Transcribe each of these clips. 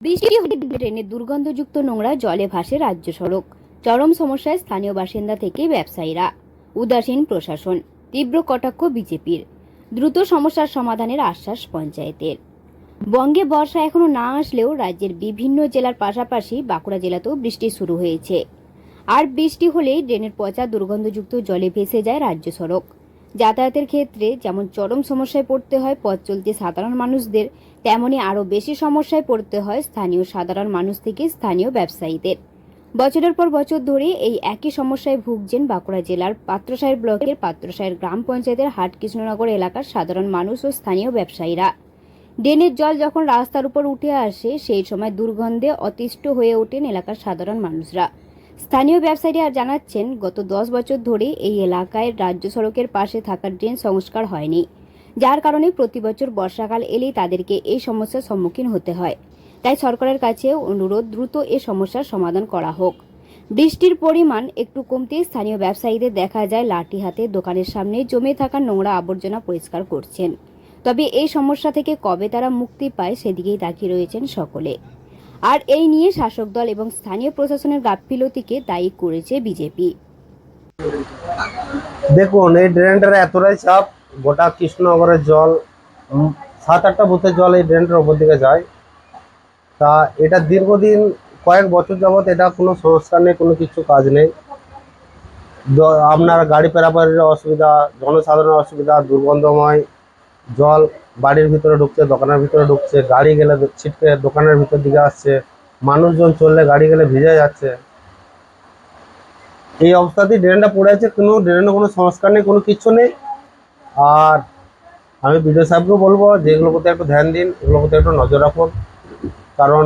বৃষ্টি হলে ড্রেনে দুর্গন্ধযুক্ত নোংরা জলে ভাসে রাজ্য সড়ক। চরম সমস্যায় স্থানীয় বাসিন্দা থেকে ব্যবসায়ীরা। উদাসীন প্রশাসন, তীব্র কটাক্ষ বিজেপির। দ্রুত সমস্যার সমাধানের আশ্বাস পঞ্চায়েতের। বঙ্গে বর্ষা এখনও না আসলেও রাজ্যের বিভিন্ন জেলার পাশাপাশি বাঁকুড়া জেলাতেও বৃষ্টি শুরু হয়েছে। আর বৃষ্টি হলেই ড্রেনের পচা দুর্গন্ধযুক্ত জলে ভেসে যায় রাজ্য সড়ক। যাতায়াতের ক্ষেত্রে যেমন চরম সমস্যায় পড়তে হয়, পথ চলতে সাধারণ মানুষদের, তেমনি আরও বেশি সমস্যায় পড়তে হয় স্থানীয় সাধারণ মানুষ থেকে স্থানীয় ব্যবসায়ীদের। বছরের পর বছর ধরে এই একই সমস্যায় ভুগছেন বাঁকুড়া জেলার পাত্রসাহের ব্লকের পাত্রসাহের গ্রাম পঞ্চায়েতের হাট কৃষ্ণনগর এলাকার সাধারণ মানুষ ও স্থানীয় ব্যবসায়ীরা। ড্রেনের জল যখন রাস্তার উপর উঠে আসে, সেই সময় দুর্গন্ধে অতিষ্ঠ হয়ে ওঠেন এলাকার সাধারণ মানুষরা। স্থানীয় ব্যবসায়ীরা জানাচ্ছেন, গত দশ বছর ধরে এই এলাকায় রাজ্য সড়কের পাশে থাকা ড্রেন সংস্কার হয়নি, যার কারণে প্রতি বছর বর্ষাকাল এলেই তাদেরকে এই সমস্যার সম্মুখীন হতে হয়। তাই সরকারের কাছে অনুরোধ, দ্রুত এ সমস্যার সমাধান করা হোক। বৃষ্টির পরিমাণ একটু কমতে স্থানীয় ব্যবসায়ীদের দেখা যায় লাঠি হাতে দোকানের সামনে জমে থাকা নোংরা আবর্জনা পরিষ্কার করছেন। তবে এই সমস্যা থেকে কবে তারা মুক্তি পায় সেদিকেই তাকিয়ে রয়েছেন সকলে। আর এই নিয়ে শাসক দল এবং স্থানীয় প্রশাসনের গাফিলতিকে দায়ী করেছে বিজেপি। দেখুন, এই ড্রেনটার এতটাই চাপ, গোটা কৃষ্ণনগরের জল সাত আটটা বুথের জল এই ড্রেনটার ওপর দিকে যায়। তা এটা দীর্ঘদিন, কয়েক বছর যাবত এটা কোনো সংস্কার নেই, কোনো কিছু কাজ নেই। আপনার গাড়ি পেরাপারের অসুবিধা, জনসাধারণের অসুবিধা, দুর্গন্ধময় জল বাড়ির ভিতরে ঢুকছে, দোকানের ভিতরে ঢুকছে, গাড়ি গেলে ছিটকে দোকানের ভিতর দিকে আসছে, মানুষজন চললে গাড়ি গেলে ভিজে যাচ্ছে। এই অবস্থাতেই ড্রেনটা পড়ে আছে, কোনো ড্রেনে কোনো সংস্কার নেই, কোনো কিচ্ছু নেই। আর আমি বিডিও সাহেবকেও বলব যে এগুলোর প্রতি একটু ধ্যান দিন, এগুলোর প্রতি একটু নজর রাখুন। কারণ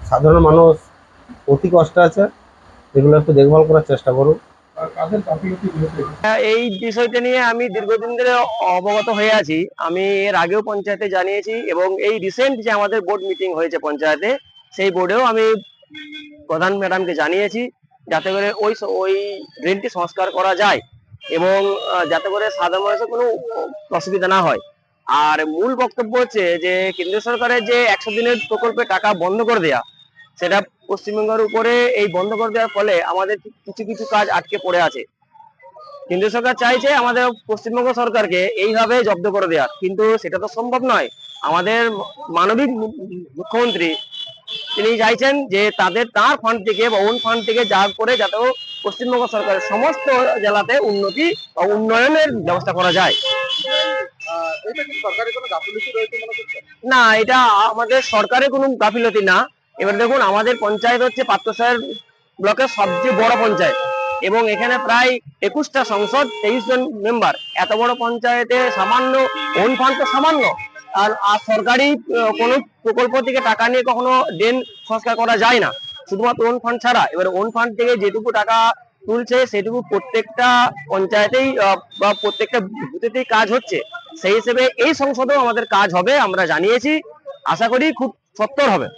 সাধারণ মানুষ অতি কষ্ট আছে, এগুলো একটু দেখভাল করার চেষ্টা করুন। এই বিষয়টা নিয়ে আমি দীর্ঘদিন ধরে অবগত হয়ে আছি। আমি এর আগেও পঞ্চায়েতে জানিয়েছি এবং এই রিসেন্ট যে আমাদের বোর্ড মিটিং হয়েছে পঞ্চায়েতে, সেই বোর্ডেও আমি প্রধান ম্যাডামকে জানিয়েছি যাতে করে ওই ওই ড্রেনটি সংস্কার করা যায় এবং যাতে করে সাধারণ মানুষের কোনো অসুবিধা না হয়। আর মূল বক্তব্য হচ্ছে যে কেন্দ্র সরকারের যে একশো দিনের প্রকল্পে টাকা বন্ধ করে দেয়া, সেটা পশ্চিমবঙ্গের উপরে এই বন্ধ করে দেওয়ার ফলে আমাদের কিছু কিছু কাজ আটকে পড়ে আছে। কেন্দ্র সরকার চাইছে আমাদের পশ্চিমবঙ্গ সরকারকে এইভাবে জব্দ করে দেওয়ার কিন্তু সেটা তো সম্ভব নয়। আমাদের মানবিক মুখ্যমন্ত্রী তিনি চাইছেন যে তাদের তার ফান্ড থেকে বা ওন ফান্ড থেকে যা করে যাতে পশ্চিমবঙ্গ সরকারের সমস্ত জেলাতে উন্নতি বা উন্নয়নের ব্যবস্থা করা যায়। না এটা আমাদের সরকারের কোনো গাফিলতি না। এবার দেখুন, আমাদের পঞ্চায়েত হচ্ছে পাত্রসাহের ব্লকের সবচেয়ে বড় পঞ্চায়েত। এবং এখানে প্রায় একুশটা সংসদ, তেইশ জন মেম্বার এত বড় পঞ্চায়েতে সামান্য, ওন ফান্ড তো সামান্য। আর আর সরকারি কোনো প্রকল্প থেকে টাকা নিয়ে কখনো ড্রেন সংস্কার করা যায় না। শুধুমাত্র ওন ফান্ড ছাড়া। এবার ওন ফান্ড থেকে যেটুকু টাকা তুলছে, সেটুকু প্রত্যেকটা পঞ্চায়েতেই বা প্রত্যেকটা বুথেতেই কাজ হচ্ছে। সেই হিসেবে এই সংসদেও আমাদের কাজ হবে, আমরা জানিয়েছি। আশা করি খুব সত্তর হবে।